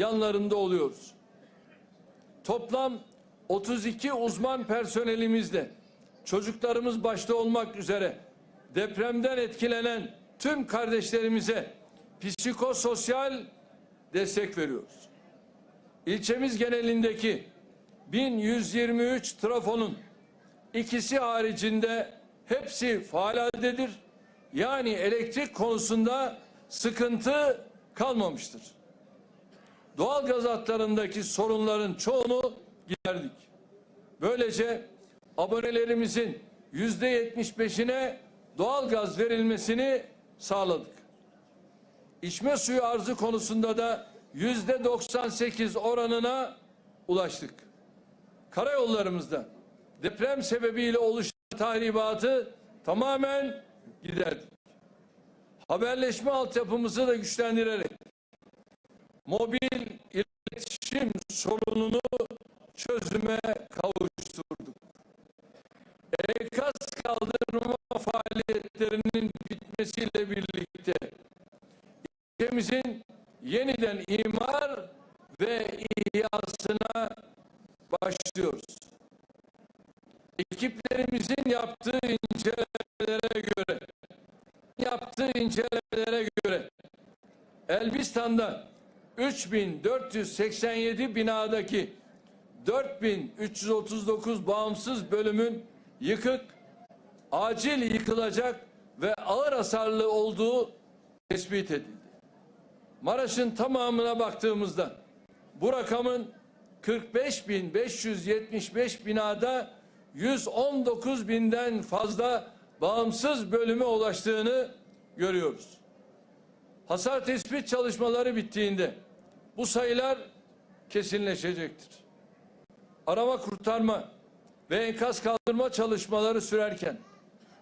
yanlarında oluyoruz. Toplam 32 uzman personelimizle çocuklarımız başta olmak üzere depremden etkilenen tüm kardeşlerimize psikososyal destek veriyoruz. İlçemiz genelindeki 1123 trafonun ikisi haricinde hepsi faal haldedir. Yani elektrik konusunda sıkıntı kalmamıştır. Doğal gaz hatlarındaki sorunların çoğunu giderdik. Böylece abonelerimizin yüzde yetmiş beşine doğal gaz verilmesini sağladık. İçme suyu arzı konusunda da yüzde 98 oranına ulaştık. Karayollarımızda deprem sebebiyle oluşan tahribatı tamamen giderdik. Haberleşme altyapımızı da güçlendirerek mobil iletişim sorununu çözüme kavuşturduk. Enkaz kaldırma faaliyetlerinin bitmesiyle birlikte ülkemizin yeniden imar ve ihyasına başlıyoruz. Ekiplerimizin yaptığı incelemelere göre yaptığı incelemelere göre Elbistan'da 3487 binadaki 4339 bağımsız bölümün yıkık, acil yıkılacak ve ağır hasarlı olduğu tespit edildi. Maraş'ın tamamına baktığımızda bu rakamın 45.575 binada 119 binden fazla bağımsız bölüme ulaştığını görüyoruz. Hasar tespit çalışmaları bittiğinde bu sayılar kesinleşecektir. Arama kurtarma ve enkaz kaldırma çalışmaları sürerken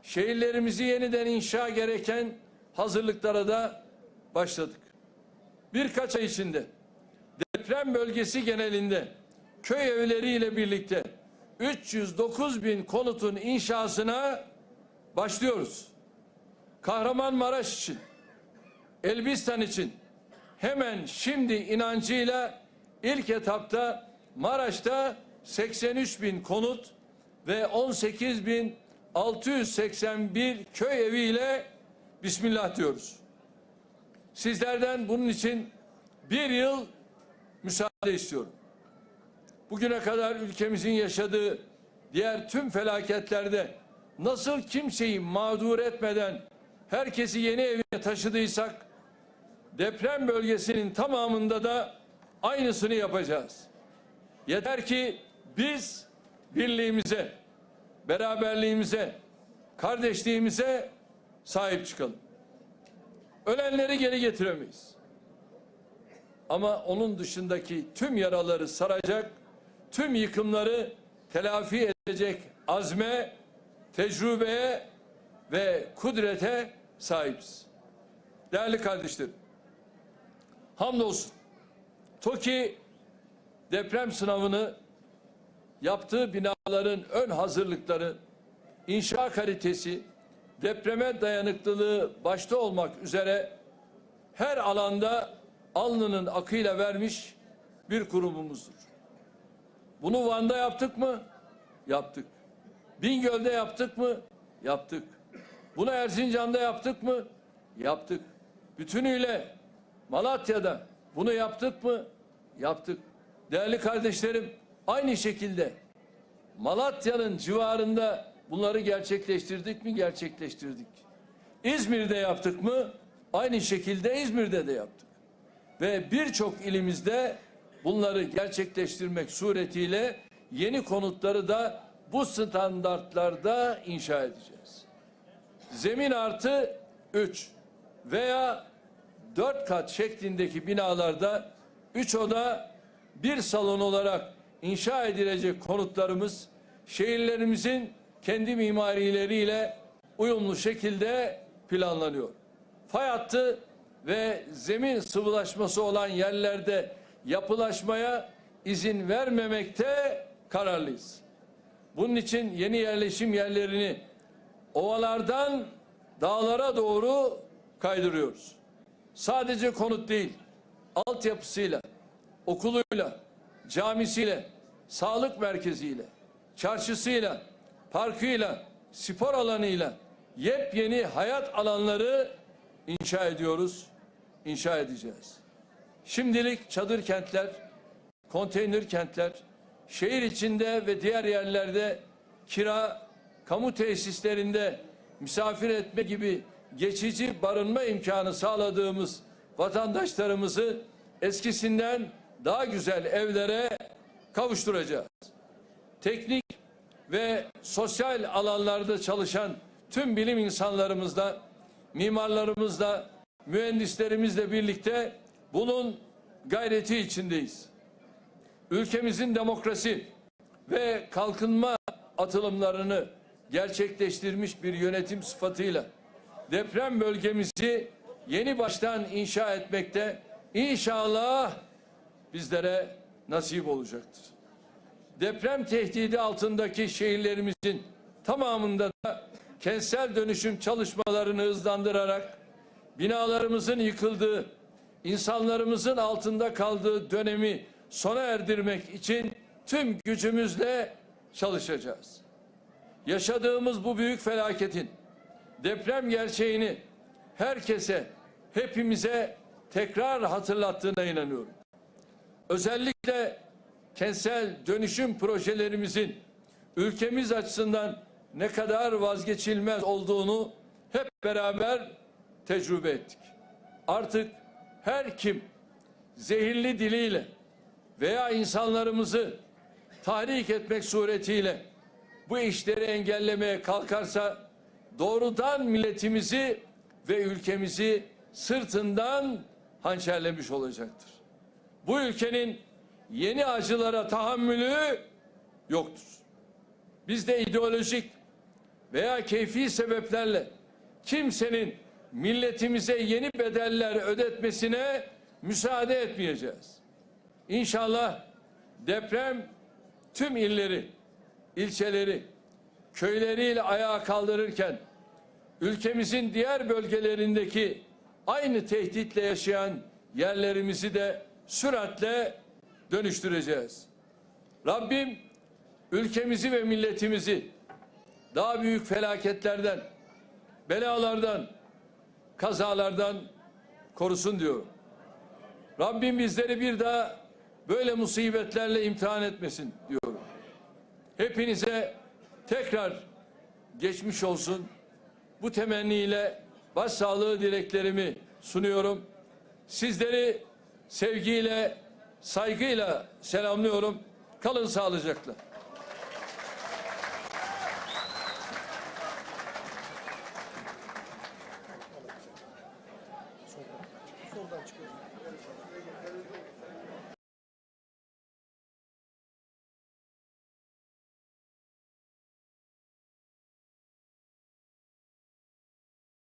şehirlerimizi yeniden inşa gereken hazırlıklara da başladık. Birkaç ay içinde deprem bölgesi genelinde köy evleriyle birlikte 309 bin konutun inşasına başlıyoruz. Kahramanmaraş için, Elbistan için hemen şimdi inancıyla ilk etapta Maraş'ta 83 bin konut ve 18 bin 681 köy eviyle Bismillah diyoruz. Sizlerden bunun için bir yıl müsaade istiyorum. Bugüne kadar ülkemizin yaşadığı diğer tüm felaketlerde nasıl kimseyi mağdur etmeden herkesi yeni evine taşıdıysak deprem bölgesinin tamamında da aynısını yapacağız. Yeter ki biz birliğimize, beraberliğimize, kardeşliğimize sahip çıkalım. Ölenleri geri getiremeyiz. Ama onun dışındaki tüm yaraları saracak, tüm yıkımları telafi edecek azme, tecrübeye ve kudrete sahibiz. Değerli kardeşlerim, hamdolsun TOKİ deprem sınavını yaptığı binaların ön hazırlıkları, inşa kalitesi, depreme dayanıklılığı başta olmak üzere her alanda alnının akıyla vermiş bir kurumumuzdur. Bunu Van'da yaptık mı? Yaptık. Bingöl'de yaptık mı? Yaptık. Bunu Erzincan'da yaptık mı? Yaptık. Bütünüyle Malatya'da bunu yaptık mı? Yaptık. Değerli kardeşlerim aynı şekilde Malatya'nın civarında bunları gerçekleştirdik mi? Gerçekleştirdik. İzmir'de yaptık mı? Aynı şekilde İzmir'de de yaptık. Ve birçok ilimizde bunları gerçekleştirmek suretiyle yeni konutları da bu standartlarda inşa edeceğiz. Zemin artı 3 veya 4 kat şeklindeki binalarda 3 oda bir salon olarak inşa edilecek konutlarımız şehirlerimizin kendi mimarileriyle uyumlu şekilde planlanıyor. Fay hattı ve zemin sıvılaşması olan yerlerde yapılaşmaya izin vermemekte kararlıyız. Bunun için yeni yerleşim yerlerini ovalardan dağlara doğru kaydırıyoruz. Sadece konut değil, altyapısıyla, okuluyla, camisiyle, sağlık merkeziyle, çarşısıyla, parkıyla, spor alanıyla yepyeni hayat alanları inşa ediyoruz, inşa edeceğiz. Şimdilik çadır kentler, konteyner kentler, şehir içinde ve diğer yerlerde kira, kamu tesislerinde misafir etme gibi geçici barınma imkanı sağladığımız vatandaşlarımızı eskisinden daha güzel evlere kavuşturacağız. Teknik ve sosyal alanlarda çalışan tüm bilim insanlarımızla, mimarlarımızla, mühendislerimizle birlikte bunun gayreti içindeyiz. Ülkemizin demokrasi ve kalkınma atılımlarını gerçekleştirmiş bir yönetim sıfatıyla deprem bölgemizi yeni baştan inşa etmekte inşallah bizlere nasip olacaktır. Deprem tehdidi altındaki şehirlerimizin tamamında da kentsel dönüşüm çalışmalarını hızlandırarak binalarımızın yıkıldığı, insanlarımızın altında kaldığı dönemi sona erdirmek için tüm gücümüzle çalışacağız. Yaşadığımız bu büyük felaketin deprem gerçeğini herkese, hepimize tekrar hatırlattığına inanıyorum. Özellikle kentsel dönüşüm projelerimizin ülkemiz açısından ne kadar vazgeçilmez olduğunu hep beraber tecrübe ettik. Artık her kim zehirli diliyle veya insanlarımızı tahrik etmek suretiyle bu işleri engellemeye kalkarsa doğrudan milletimizi ve ülkemizi sırtından hançerlemiş olacaktır. Bu ülkenin yeni acılara tahammülü yoktur. Biz de ideolojik veya keyfi sebeplerle kimsenin milletimize yeni bedeller ödetmesine müsaade etmeyeceğiz. İnşallah deprem tüm illeri, ilçeleri, köyleriyle ayağa kaldırırken ülkemizin diğer bölgelerindeki aynı tehditle yaşayan yerlerimizi de süratle dönüştüreceğiz. Rabbim ülkemizi ve milletimizi daha büyük felaketlerden, belalardan, kazalardan korusun diyorum. Rabbim bizleri bir daha böyle musibetlerle imtihan etmesin diyorum. Hepinize tekrar geçmiş olsun. Bu temenniyle başsağlığı dileklerimi sunuyorum. Sizleri sevgiyle, saygıyla selamlıyorum. Kalın sağlıcakla.